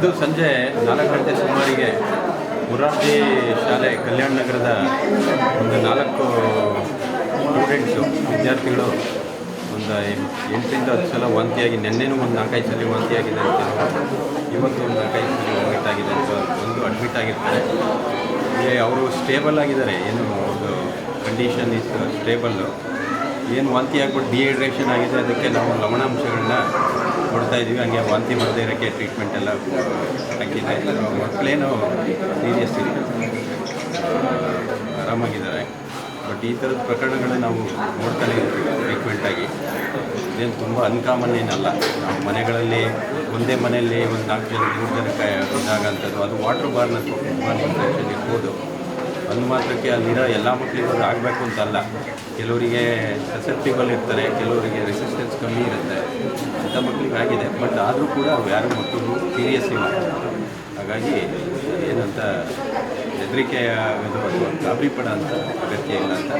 ಇಂದು ಸಂಜೆ ನಾಲ್ಕು ಗಂಟೆ ಸುಮಾರಿಗೆ ಮುರಾರ್ಜಿ ಶಾಲೆ ಕಲ್ಯಾಣ ನಗರದ ಒಂದು ನಾಲ್ಕು ಸ್ಟೂಡೆಂಟ್ಸು ವಿದ್ಯಾರ್ಥಿಗಳು ಒಂದು ಎಂಟರಿಂದ ಹತ್ತು ಸಲ ವಾಂತಿಯಾಗಿ, ನಿನ್ನೆನೂ ಒಂದು ನಾಲ್ಕೈದು ಸಲ ವಾಂತಿಯಾಗಿದೆ ಅಂತ ಇವತ್ತು ಒಂದು ನಾಲ್ಕೈದು ಸಲ ವಾಮಿಟ್ ಆಗಿದೆ ಅಂತ ಒಂದು ಅಡ್ಮಿಟ್ ಆಗಿರ್ತಾರೆ. ಅವರು ಸ್ಟೇಬಲ್ ಆಗಿದ್ದಾರೆ. ಏನು ಒಂದು ಕಂಡೀಷನ್ ಇಸ್ ಸ್ಟೇಬಲ್ಲು ಏನು ವಾಂತಿ ಆಗ್ಬಿಟ್ಟು ಡಿಹೈಡ್ರೇಷನ್ ಆಗಿದೆ, ಅದಕ್ಕೆ ನಾವು ಲವಣಾಂಶಗಳನ್ನ ಕೊಡ್ತಾ ಇದ್ದೀವಿ. ಹಂಗೆ ವಾಂತಿ ಮಾಡದೇ ಇರೋಕ್ಕೆ ಟ್ರೀಟ್ಮೆಂಟ್ ಎಲ್ಲ ಹಾಕಿದೆ ಮಕ್ಕಳೇನು ಸೀರಿಯಸ್ ಇಲ್ಲ ಆರಾಮಾಗಿದ್ದಾರೆ. ಬಟ್ ಈ ಥರದ ಪ್ರಕರಣಗಳು ನಾವು ನೋಡ್ತಾನೆ ಇರ್ತೀವಿ ಟ್ರೀಟ್ಮೆಂಟಾಗಿ ಇದೇನು ತುಂಬ ಅನ್ಕಾಮನ್ ಏನಲ್ಲ. ನಾವು ಮನೆಗಳಲ್ಲಿ ಒಂದೇ ಮನೆಯಲ್ಲಿ ಒಂದು ನಾಲ್ಕು ಜನ ಮೂರು ಜನಕ್ಕೆ ಇದಾಗಂಥದ್ದು ಅದು ವಾಟ್ರ್ ಬಾರ್ನ ಬಾರ್ನ್ ಇನ್ಫೆಕ್ಷನ್ ಇರ್ಬೋದು. ಒಂದು ಮಾತ್ರಕ್ಕೆ ಅಲ್ಲಿರೋ ಎಲ್ಲ ಮಕ್ಕಳಿಗೂ ಆಗಬೇಕು ಅಂತಲ್ಲ. ಕೆಲವರಿಗೆ ಸಸೆಪ್ಟಿಬಲ್ ಇರ್ತಾರೆ, ಕೆಲವರಿಗೆ ರೆಸಿಸ್ಟೆನ್ಸ್ ಕಮ್ಮಿ ಇರುತ್ತೆ. ಅಂಥ ಮಕ್ಕಳಿಗೆ ಆಗಿದೆ. ಬಟ್ ಆದರೂ ಕೂಡ ಅವ್ರು ಯಾರು ಮಕ್ಕಳು ಸೀರಿಯಸ್ ಇಲ್ಲ ಹಾಗಾಗಿ ಏನಂತ ಹೆದರಿಕೆ ಗಾಬರಿ ಪಡೋ ಅಂತ ಅಗತ್ಯ ಇಲ್ಲ ಅಂತ.